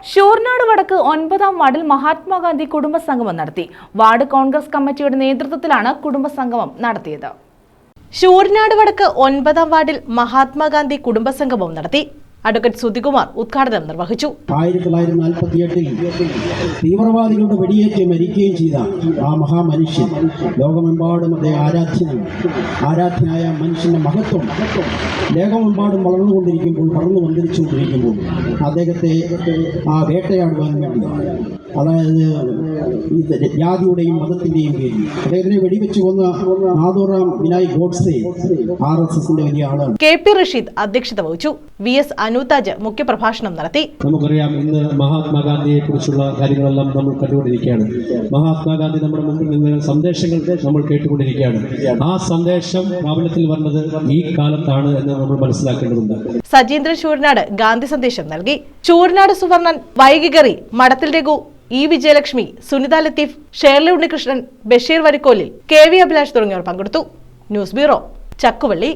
ഷൂർനാട് വടക്ക് ഒൻപതാം വാർഡിൽ മഹാത്മാഗാന്ധി കുടുംബസംഗമം നടത്തി. വാർഡ് കോൺഗ്രസ് കമ്മിറ്റിയുടെ നേതൃത്വത്തിലാണ് കുടുംബസംഗമം നടത്തിയത്. ഷൂർനാട് വടക്ക് ഒൻപതാം വാർഡിൽ മഹാത്മാഗാന്ധി കുടുംബസംഗമം നടത്തി. അഡ്വക്കേറ്റ് സുധികുമാർ ഉദ്ഘാടനം നിർവഹിച്ചു. ആയിരത്തി തൊള്ളായിരത്തി നാൽപ്പത്തി എട്ടിൽ തീവ്രവാദികളുടെ വെടിയേറ്റ് മരിക്കുകയും ചെയ്ത ആ മഹാമനുഷ്യൻ. ലോകമെമ്പാടും അദ്ദേഹം ആരാധ്യനാണ്. ആരാധ്യനായ മനുഷ്യന്റെ മഹത്വം ലോകമെമ്പാടും വളർന്നുകൊണ്ടിരിക്കുമ്പോൾ വളർന്നു വന്നിരിച്ചുകൊണ്ടിരിക്കുമ്പോൾ അദ്ദേഹത്തെ ആ വേട്ടയാടുവാൻ വേണ്ടി അതായത് ജാതിയുടെയും മതത്തിന്റെയും പേരിൽ. അദ്ദേഹത്തിനെ വെടിവെച്ച് കൊന്ന നാദോറാം വിനായ് ഗോഡ്സെ ആർ എസ് എസിന്റെ വലിയ ആളാണ്. കെ പി റഷീദ് അധ്യക്ഷത വഹിച്ചു. വി എസ് അനുതാജ് മുഖ്യപ്രഭാഷണം നടത്തി. നമുക്കറിയാം ഇന്ന് മഹാത്മാഗാന്ധിയെ കുറിച്ചുള്ള കാര്യങ്ങളെല്ലാം നമ്മൾ കണ്ടുകൊണ്ടിരിക്കുകയാണ്. മഹാത്മാഗാന്ധി നമ്മുടെ മുമ്പിൽ നിന്ന് സന്ദേശങ്ങൾ നമ്മൾ കേട്ടുകൊണ്ടിരിക്കുകയാണ്. ആ സന്ദേശം പ്രാബല്യത്തിൽ വന്നത് ഈ കാലത്താണ് എന്ന് നമ്മൾ മനസ്സിലാക്കേണ്ടതുണ്ട്. സജീന്ദ്രൻ ചൂരനാട് ഗാന്ധി സന്ദേശം നൽകി. Chooranad Suvarnan വൈകികറി Madathil Raghu E Vijayalakshmi Sunitha Latheef Shirley Unnikrishnan Basheer Varikkolil K V Abhilash തുടങ്ങിയവർ പങ്കെടുത്തു. News bureau Chakkuvally.